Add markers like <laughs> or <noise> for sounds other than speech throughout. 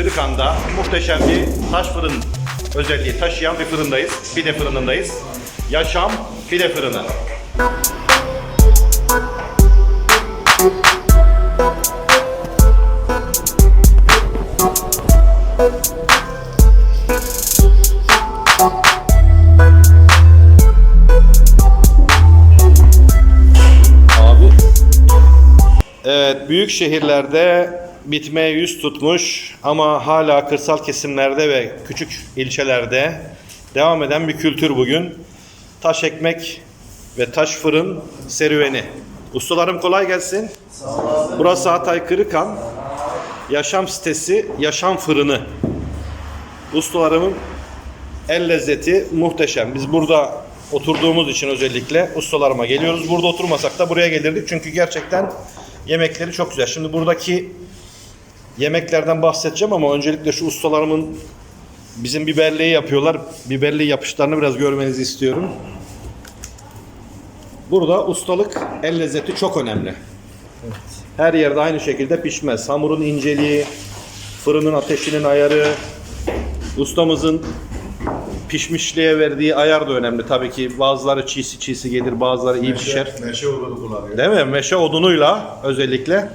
Kırıkan'da muhteşem bir taş fırın özelliği taşıyan bir fırındayız. Pide fırınındayız. Yaşam Pide Fırını. Abi. Evet, büyük şehirlerde bitmeye yüz tutmuş ama hala kırsal kesimlerde ve küçük ilçelerde devam eden bir kültür bugün. Taş ekmek ve taş fırın serüveni. Ustalarım kolay gelsin. Burası Hatay Kırıkan. Yaşam sitesi, yaşam fırını. Ustalarımın El lezzeti muhteşem. Biz burada oturduğumuz için özellikle ustalarıma geliyoruz. Burada oturmasak da buraya gelirdik. Çünkü gerçekten yemekleri çok güzel. Şimdi buradaki yemeklerden bahsedeceğim ama öncelikle şu ustalarımın bizim biberliği yapıyorlar. Biberliği yapışlarını biraz görmenizi istiyorum. Burada ustalık, el lezzeti çok önemli. Her yerde aynı şekilde pişmez. Hamurun inceliği, fırının ateşinin ayarı, ustamızın pişmişliğe verdiği ayar da önemli. Tabii ki bazıları çiğsi çiğsi gelir, bazıları iyi pişer. Meşe odunu kullanıyor. Değil mi? Meşe odunuyla özellikle.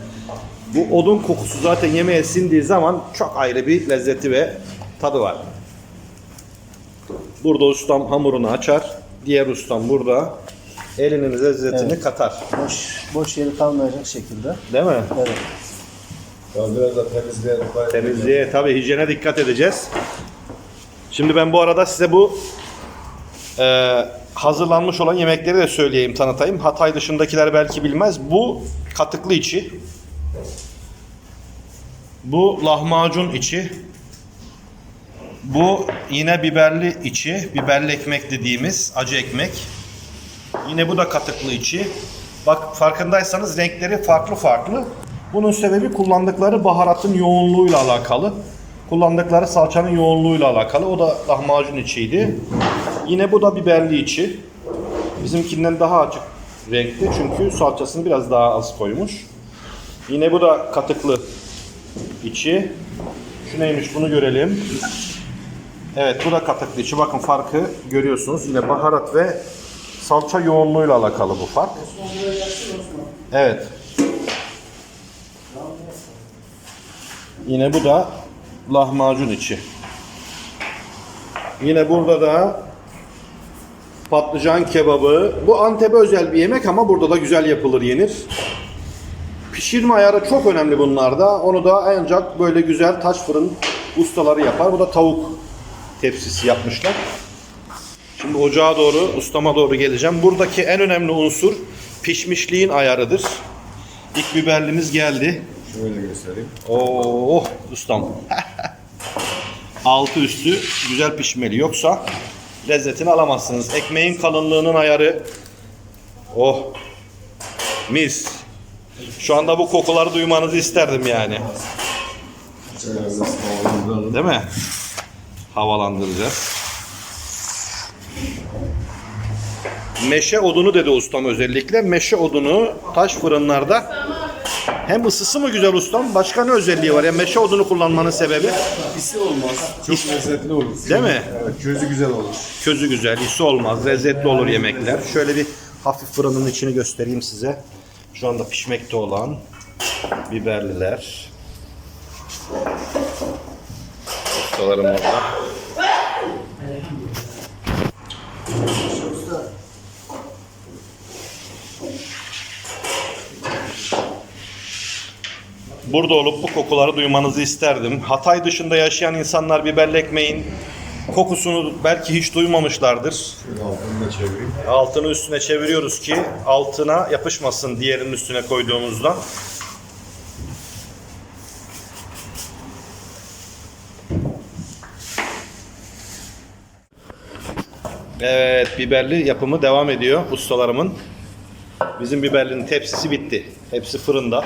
Bu odun kokusu zaten yemeğe sindiği zaman çok ayrı bir lezzeti ve tadı var. Burada ustam hamurunu açar. Diğer ustam burada elinin lezzetini katar. Boş, boş yeri kalmayacak şekilde. Değil mi? Evet. Ya biraz da temizliğe dikkat edin. Temizliğe tabii hijyene dikkat edeceğiz. Şimdi ben bu arada size bu e, hazırlanmış olan yemekleri de söyleyeyim, tanıtayım. Hatay dışındakiler belki bilmez. Bu katıklı içi. Bu lahmacun içi. Bu yine biberli içi, biberli ekmek dediğimiz acı ekmek. Yine bu da katıklı içi. Bak farkındaysanız renkleri farklı farklı. Bunun sebebi kullandıkları baharatın yoğunluğuyla alakalı. Kullandıkları salçanın yoğunluğuyla alakalı. O da lahmacun içiydi. Yine bu da biberli içi. Bizimkinden daha açık renkli çünkü salçasını biraz daha az koymuş. Yine bu da katıklı içi. Şu neymiş bunu görelim. Evet bu da katıklı içi. Bakın farkı görüyorsunuz. Yine baharat ve salça yoğunluğuyla alakalı bu fark. Evet. Yine bu da lahmacun içi. Yine burada da patlıcan kebabı. Bu Antep'e özel bir yemek ama burada da güzel yapılır yenir. Pişirme ayarı çok önemli bunlarda. Onu da ancak böyle güzel taş fırın ustaları yapar. Bu da tavuk tepsisi yapmışlar. Şimdi ocağa doğru, ustama doğru geleceğim. Buradaki en önemli unsur pişmişliğin ayarıdır. İlk biberlimiz geldi. Şöyle göstereyim. Oo, ustam. <laughs> Altı üstü güzel pişmeli. Yoksa lezzetini alamazsınız. Ekmeğin kalınlığının ayarı. Oh. Mis. Şu anda bu kokuları duymanızı isterdim yani. Değil mi? Havalandıracağız. Meşe odunu dedi ustam özellikle. Meşe odunu taş fırınlarda hem ısısı mı güzel ustam? Başka ne özelliği var? Yani meşe odunu kullanmanın sebebi İsi olmaz. Çok lezzetli olur. Değil mi? Evet, közü güzel olur. közü güzel, isi olmaz, lezzetli olur yemekler. Şöyle bir hafif fırının içini göstereyim size. Şu anda pişmekte olan biberliler. Ustalarım orada. Burada olup bu kokuları duymanızı isterdim. Hatay dışında yaşayan insanlar biberli ekmeğin kokusunu belki hiç duymamışlardır. Şöyle altını da çevireyim. Altını üstüne çeviriyoruz ki altına yapışmasın diğerinin üstüne koyduğumuzda. Evet, biberli yapımı devam ediyor ustalarımın. Bizim biberlinin tepsisi bitti. Hepsi fırında.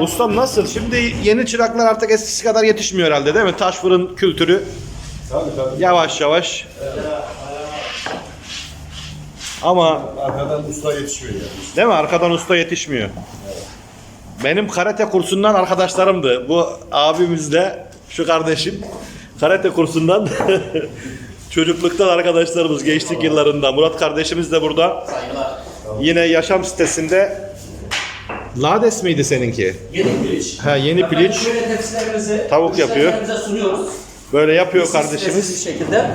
Ustam nasıl? Şimdi yeni çıraklar artık eskisi kadar yetişmiyor herhalde değil mi? Taş fırın kültürü Tabii tabii. yavaş yavaş. Ama Arkadan usta yetişmiyor yani. değil mi? Arkadan usta yetişmiyor. Benim karate kursundan arkadaşlarımdı. Bu abimiz de şu kardeşim karate kursundan <laughs> çocukluktan arkadaşlarımız gençlik yıllarında. Murat kardeşimiz de burada. Yine yaşam sitesinde Lades miydi seninki? Yeni piliç. Ha, yeni Efendim piliç. Şöyle tepsilerimizi Tavuk yapıyor. müşterilerimize sunuyoruz. Böyle yapıyor Siz kardeşimiz. bir şekilde.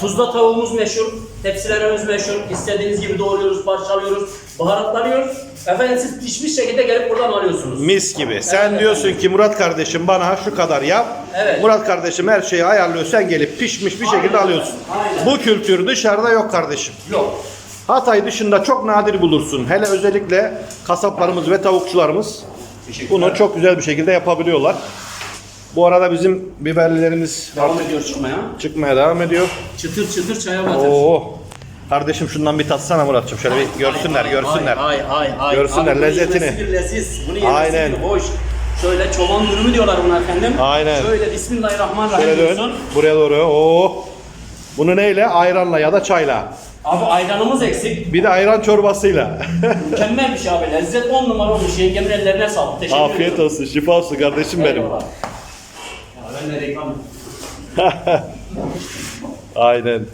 Tuzla tavuğumuz meşhur, tepsilerimiz meşhur. İstediğiniz gibi doğruyoruz, parçalıyoruz, baharatlanıyor. Efendim siz pişmiş şekilde gelip buradan alıyorsunuz. Mis gibi. Sen Evet, diyorsun ki Murat kardeşim bana şu kadar yap. Evet. Murat kardeşim her şeyi ayarlıyor. Sen gelip pişmiş bir şekilde alıyorsun. Bu kültür dışarıda yok kardeşim. Yok. Hatay dışında çok nadir bulursun. Hele özellikle kasaplarımız ve tavukçularımız bunu çok güzel bir şekilde yapabiliyorlar. Bu arada bizim biberlilerimiz Devam ediyor çıkmaya. çıkmaya devam ediyor. Çıtır çıtır çaya batır. Oo. Kardeşim şundan bir tatsana Muratçım. Şöyle bir görsünler, görsünler. Ay ay ay. Görsünler Abi bunun lezzetini. yemesi bir leziz. Bunu yemesi Aynen. bir hoş. Şöyle çoban dürümü diyorlar buna efendim. Aynen. Şöyle Bismillahirrahmanirrahim Şöyle dön. diyorsun. Buraya doğru. Oo. Bunu neyle? Ayranla ya da çayla. Abi ayranımız eksik. Bir de ayran çorbasıyla. Mükemmel bir şey abi. Lezzet on numara olmuş. Yengemin ellerine sağlık. Teşekkür Afiyet ediyorum. olsun, şifa olsun kardeşim benim. Eyvallah. Ya ben de reklam. <laughs> Aynen.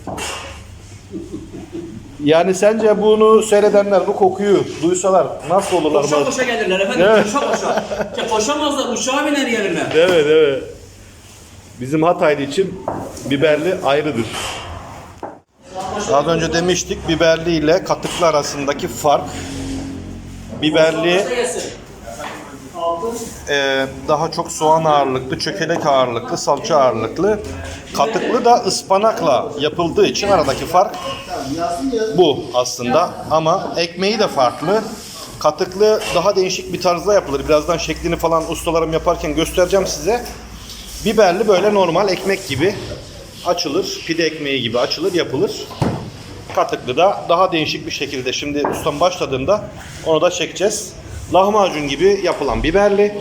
Yani sence bunu seyredenler bu kokuyu duysalar nasıl olurlar? Koşa koşa gelirler efendim. Evet. Koşa koşa. Ya koşamazlar. Uçağa biner gelirler. Evet evet. Bizim Hataylı için biberli ayrıdır. Az önce demiştik biberli ile katıklı arasındaki fark. Biberli e, daha çok soğan ağırlıklı, çökelek ağırlıklı, salça ağırlıklı. Katıklı da ıspanakla yapıldığı için aradaki fark bu aslında. Ama ekmeği de farklı. Katıklı daha değişik bir tarzda yapılır. Birazdan şeklini falan ustalarım yaparken göstereceğim size. Biberli böyle normal ekmek gibi açılır. Pide ekmeği gibi açılır, yapılır. Katıklı da daha değişik bir şekilde şimdi ustam başladığında onu da çekeceğiz. Lahmacun gibi yapılan biberli.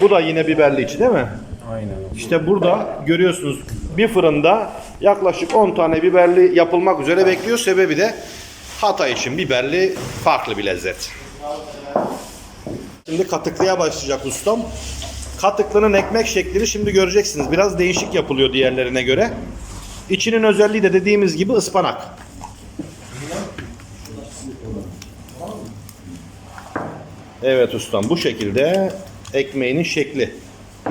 Bu da yine biberli içi değil mi? Aynen. İşte burada görüyorsunuz bir fırında yaklaşık 10 tane biberli yapılmak üzere bekliyor. Sebebi de Hatay için biberli farklı bir lezzet. Şimdi katıklıya başlayacak ustam. Katıklının ekmek şeklini şimdi göreceksiniz. Biraz değişik yapılıyor diğerlerine göre. İçinin özelliği de dediğimiz gibi ıspanak. Evet ustam bu şekilde ekmeğinin şekli.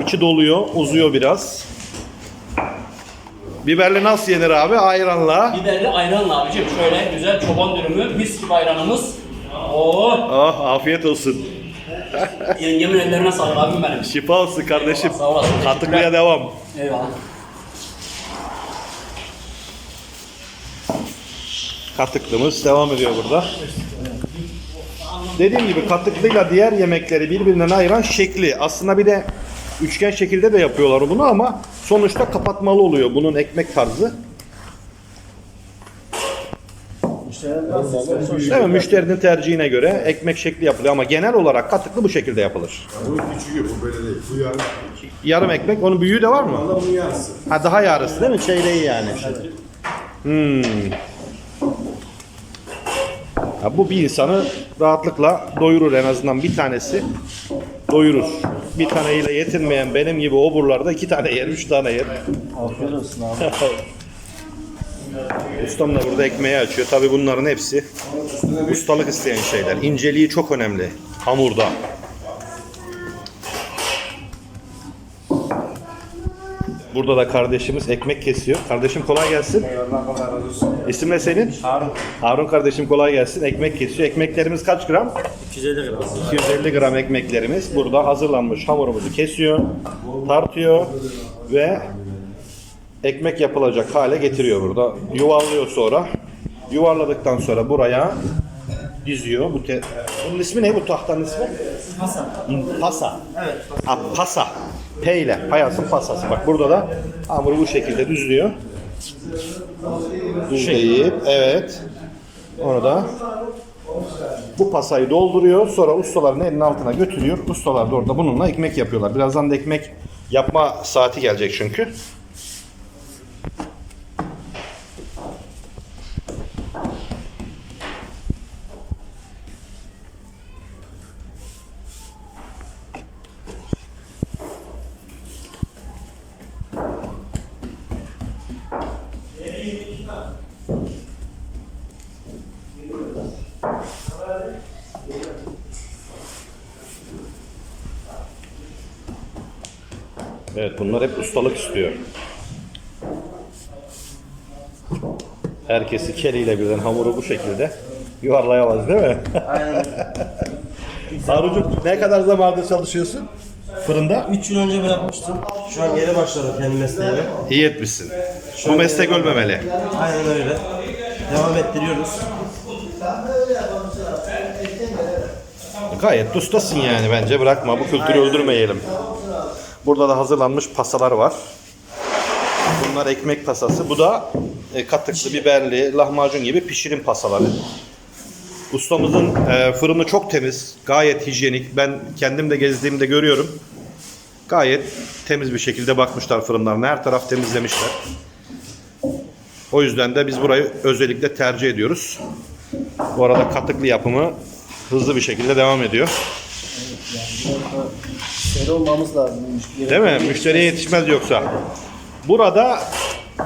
İçi doluyor, uzuyor biraz. Biberli nasıl yenir abi? Ayranla. Biberli ayranla abicim. Şöyle güzel çoban dürümü. Mis gibi ayranımız. Oo. Ah afiyet olsun. <laughs> Yengemin ellerine sağlık abim benim. Şifa olsun kardeşim. Sağ olasın. Katıklıya devam. Eyvallah. Katıklımız devam ediyor burada. Dediğim gibi katıklıyla diğer yemekleri birbirinden ayıran şekli. Aslında bir de üçgen şekilde de yapıyorlar bunu ama sonuçta kapatmalı oluyor bunun ekmek tarzı. Değil mi? Müşterinin tercihine göre ekmek şekli yapılıyor ama genel olarak katıklı bu şekilde yapılır. Bu küçüğü bu böyle değil. Bu yarım. Yarım ekmek, onun büyüğü de var mı? Valla bunun yarısı. Ha daha yarısı değil mi? Çeyreği yani. Hmm. Ya bu bir insanı rahatlıkla doyurur en azından bir tanesi doyurur. Bir taneyle yetinmeyen benim gibi oburlarda iki tane yer, üç tane yer. Afiyet olsun abi. <laughs> Ustam da burada ekmeği açıyor. Tabi bunların hepsi ustalık isteyen şeyler. İnceliği çok önemli hamurda. Burada da kardeşimiz ekmek kesiyor. Kardeşim kolay gelsin. Allah kadar razı olsun. İsim ne senin? Harun. Harun kardeşim kolay gelsin. Ekmek kesiyor. Ekmeklerimiz kaç gram? 250 gram. 250 gram ekmeklerimiz burada hazırlanmış hamurumuzu kesiyor, tartıyor ve ekmek yapılacak hale getiriyor burada. Yuvarlıyor sonra. Yuvarladıktan sonra buraya diziyor. Bu te- Bunun ismi ne bu tahtanın ismi? Pasa. Pasa. Evet. Ha, pasa. P ile payasın pasası. Bak burada da hamuru bu şekilde düzlüyor. Düzleyip evet. Onu da bu pasayı dolduruyor. Sonra ustaların elinin altına götürüyor. Ustalar da orada bununla ekmek yapıyorlar. Birazdan da ekmek yapma saati gelecek çünkü. Evet bunlar hep ustalık istiyor. Herkesi keliyle birden hamuru bu şekilde yuvarlayamaz değil mi? Aynen. <laughs> Harun'cum ne kadar zamandır çalışıyorsun fırında? 3 yıl önce bırakmıştım. Şu an geri başladım kendi mesleğime. İyi etmişsin. Bu meslek ölmemeli. Aynen öyle. Devam ettiriyoruz. Gayet de ustasın yani bence bırakma bu kültürü öldürmeyelim. Burada da hazırlanmış pasalar var. Bunlar ekmek pasası. Bu da e, katıklı, biberli, lahmacun gibi pişirim pasaları. Ustamızın e, fırını çok temiz, gayet hijyenik. Ben kendim de gezdiğimde görüyorum. Gayet temiz bir şekilde bakmışlar fırınlarına. Her taraf temizlemişler. O yüzden de biz burayı özellikle tercih ediyoruz. Bu arada katıklı yapımı hızlı bir şekilde devam ediyor. Seri olmamız lazım. Değil mi? Müşteriye yetişmez yoksa. Burada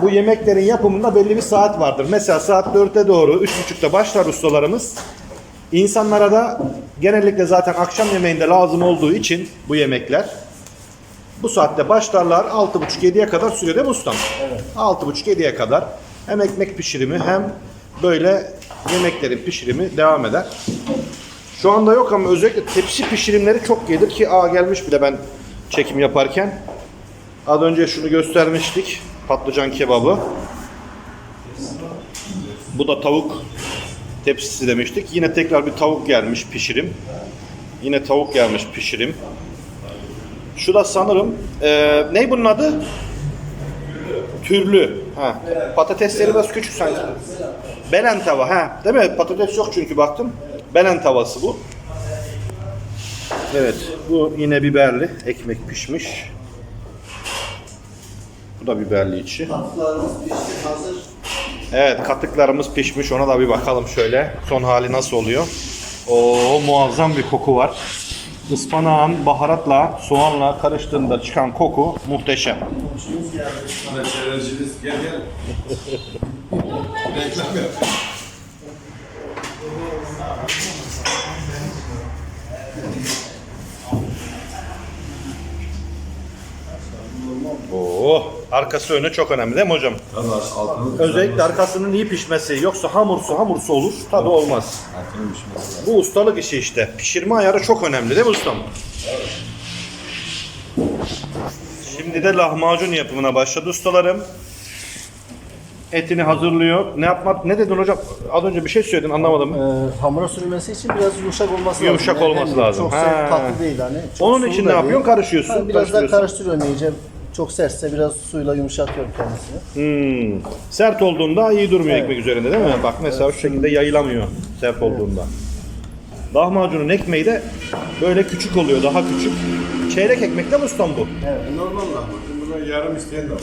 bu yemeklerin yapımında belli bir saat vardır. Mesela saat 4'e doğru, 3.30'da başlar ustalarımız. İnsanlara da genellikle zaten akşam yemeğinde lazım olduğu için bu yemekler bu saatte başlarlar. 6.30-7'ye kadar değil mi ustam? Evet. 6.30-7'ye kadar hem ekmek pişirimi hem böyle yemeklerin pişirimi devam eder. Şu anda yok ama özellikle tepsi pişirimleri çok gelir ki aa gelmiş bile ben çekim yaparken. Az önce şunu göstermiştik. Patlıcan kebabı. Bu da tavuk tepsisi demiştik. Yine tekrar bir tavuk gelmiş pişirim. Yine tavuk gelmiş pişirim. Şu da sanırım eee ne bunun adı? Türlü. Ha. Patatesleri biraz küçük sanki. Belen tava ha. Değil mi? Patates yok çünkü baktım. Belen tavası bu. Evet. Bu yine biberli. Ekmek pişmiş. Bu da biberli içi. Tatlılarımız pişti hazır. Evet katıklarımız pişmiş. Ona da bir bakalım şöyle. Son hali nasıl oluyor? Oo muazzam bir koku var. Ispanağın baharatla, soğanla karıştığında çıkan koku muhteşem. Meseleciniz gel gel. <laughs> Reklam yap. Oo, arkası önü çok önemli değil mi hocam? Tabii Özellikle arkasının iyi pişmesi. Yoksa hamursu hamursu olur, tadı olmaz. altını pişmesi. Bu ustalık işi işte. Pişirme ayarı çok önemli değil mi ustam? Şimdi de lahmacun yapımına başladı ustalarım. Etini hazırlıyor. Ne yapmak? Ne dedin hocam? Az önce bir şey söyledin anlamadım. Ee, hamura sürülmesi için biraz yumuşak olması Yumuşak lazım. olması Yani lazım. Çok Ha. sert tatlı değil hani. Çok Onun sulu için da ne yapıyorsun? Karışıyorsun, Ha, biraz daha karıştırıyorsun. karıştırıyorum iyice. Çok sertse biraz suyla yumuşatıyorum kendisini. Hmm. Sert olduğunda iyi durmuyor Evet. ekmek üzerinde değil mi? Bak mesela şu şekilde yayılamıyor sert olduğunda. Lahmacunun ekmeği de böyle küçük oluyor, daha küçük. Çeyrek ekmek de mi ustam bu? Normal lahmacun. Buna yarım isteyen de var.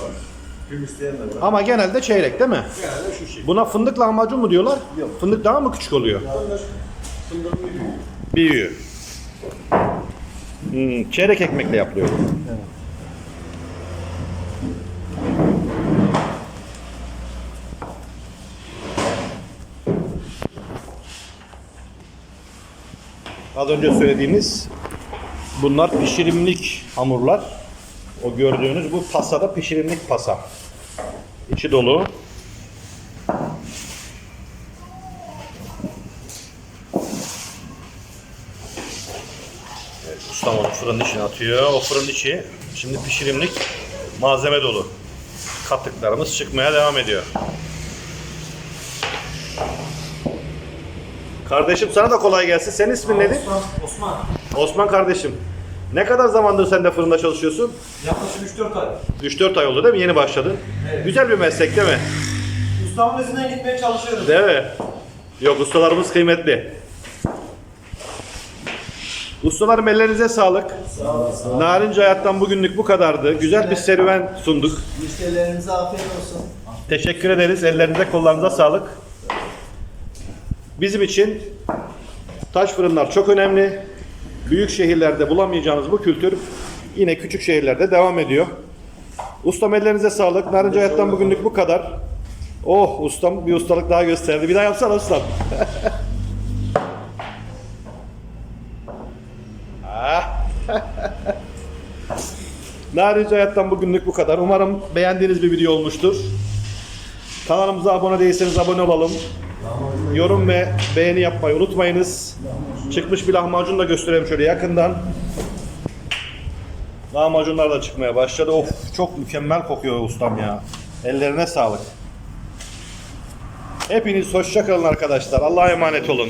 Tüm isteyen de var. Ama genelde çeyrek değil mi? Yani şu şey. Buna fındık lahmacun mu diyorlar? Yok. Fındık daha mı küçük oluyor? Fındık büyüyor. Büyüyor. Hmm, çeyrek ekmekle yapılıyor. bu. Az önce söylediğimiz bunlar pişirimlik hamurlar. O gördüğünüz bu pasada pişirimlik pasa. İçi dolu. Ustam onu fırın içine atıyor. O fırın içi şimdi pişirimlik malzeme dolu. Kattıklarımız çıkmaya devam ediyor. Kardeşim sana da kolay gelsin. Senin ismin nedir? Osman. Osman kardeşim. Ne kadar zamandır sen de fırında çalışıyorsun? Yaklaşık 3-4 ay. 3-4 ay oldu değil mi? Yeni başladın. Güzel bir meslek değil mi? Ustamın izinden gitmeye çalışıyoruz. Değil mi? Yok ustalarımız kıymetli. Ustalarım ellerinize sağlık. Narince hayattan bugünlük bu kadardı. Güzel bir serüven sunduk. Müşterilerimize afiyet olsun. Teşekkür ederiz. Ellerinize kollarınıza sağlık. Bizim için taş fırınlar çok önemli. Büyük şehirlerde bulamayacağınız bu kültür yine küçük şehirlerde devam ediyor. Ustam ellerinize sağlık. Narince hayattan bugünlük bu kadar. Oh ustam bir ustalık daha gösterdi. Bir daha yapsana ustam. <laughs> Narinci Hayat'tan bugünlük bu kadar. Umarım beğendiğiniz bir video olmuştur. Kanalımıza abone değilseniz abone olalım. Yorum ve beğeni yapmayı unutmayınız. Çıkmış bir lahmacun da göstereyim şöyle yakından. Lahmacunlar da çıkmaya başladı. Of çok mükemmel kokuyor ustam ya. Ellerine sağlık. Hepiniz hoşça kalın arkadaşlar. Allah'a emanet olun.